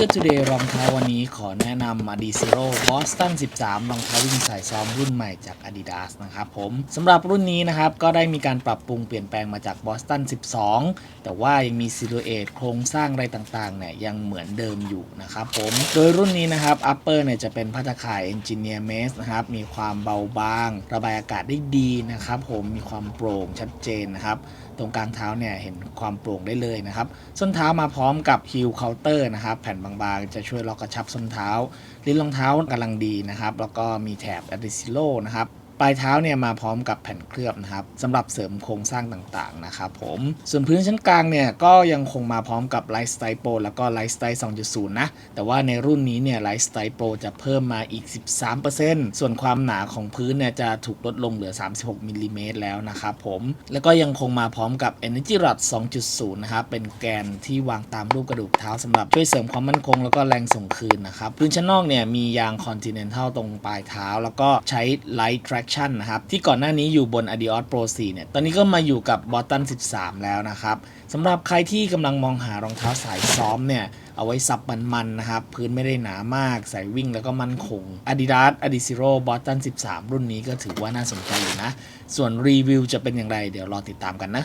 Sneaker Today รองเท้าวันนี้ขอแนะนำ Adizero Boston 13 รองเท้าวิ่งสายซ้อมรุ่นใหม่จาก Adidas นะครับผมสำหรับรุ่นนี้นะครับ ก็ได้มีการปรับปรุงเปลี่ยนแปลงมาจาก Boston 12 แต่ว่ายังมีซิลูเอตโครงสร้างอะไรต่างๆเนี่ยยังเหมือนเดิมอยู่นะครับผม โดยรุ่นนี้นะครับ Upper เนี่ยจะเป็นพัตตาข่าย Engineer Mesh นะครับ มีความเบาบาง ระบายอากาศได้ดีนะครับผมมีความโปร่งชัดเจนนะครับตรงกลางเท้าเนี่ยเห็นความโปร่งได้เลยนะครับส้นเท้ามาพร้อมกับฮิลเคาน์เตอร์นะครับแผ่นบางๆ จะช่วยล็อกกระชับส้นเท้า ลิ้นรองเท้ากำลังดีนะครับ แล้วก็มีแถบอะดิซิโลนะครับ ปลายเท้าเนี่ยมาพร้อมกับแผ่นเคลือบนะครับสำหรับเสริมโครงสร้างต่างๆนะครับผมส่วนพื้นชั้นกลางเนี่ยก็ยังคงมาพร้อมกับ Light Style Pro แล้วก็ Light Style 2.0 นะ แต่ว่าในรุ่นนี้เนี่ย Light Style Pro จะเพิ่มมาอีก 13%ส่วนความหนาของพื้นเนี่ยจะถูกลดลงเหลือ 36มิลลิเมตรแล้วนะครับผมแล้วก็ยังคงมาพร้อมกับ Energy Rod 2.0 นะครับเป็นแกนที่วางตามรูปกระดูกเท้าสำหรับช่วยเสริมความมั่นคงแล้วก็แรงส่งคืนนะครับพื้นชั้นนอกเนี่ยมียาง Continental ตรงปลายเท้า แล้วก็ใช้ Light Traction นะครับ ที่ก่อนหน้านี้อยู่บน Adios Pro 4 เนี่ย ตอนนี้ก็มาอยู่กับ b o t t o n 13 แล้วนะครับสำหรับใครที่กำลังมองหารองเท้าสายซ้อมเนี่ย เอาไว้สับมันๆนะครับ พื้นไม่ได้หนามาก ใส่วิ่งแล้วก็มั่นคง Adidas Adizero b o t t o n 13 รุ่นนี้ก็ถือว่าน่าสนใจอยู่นะ ส่วนรีวิวจะเป็นอย่างไร เดี๋ยวรอติดตามกันนะ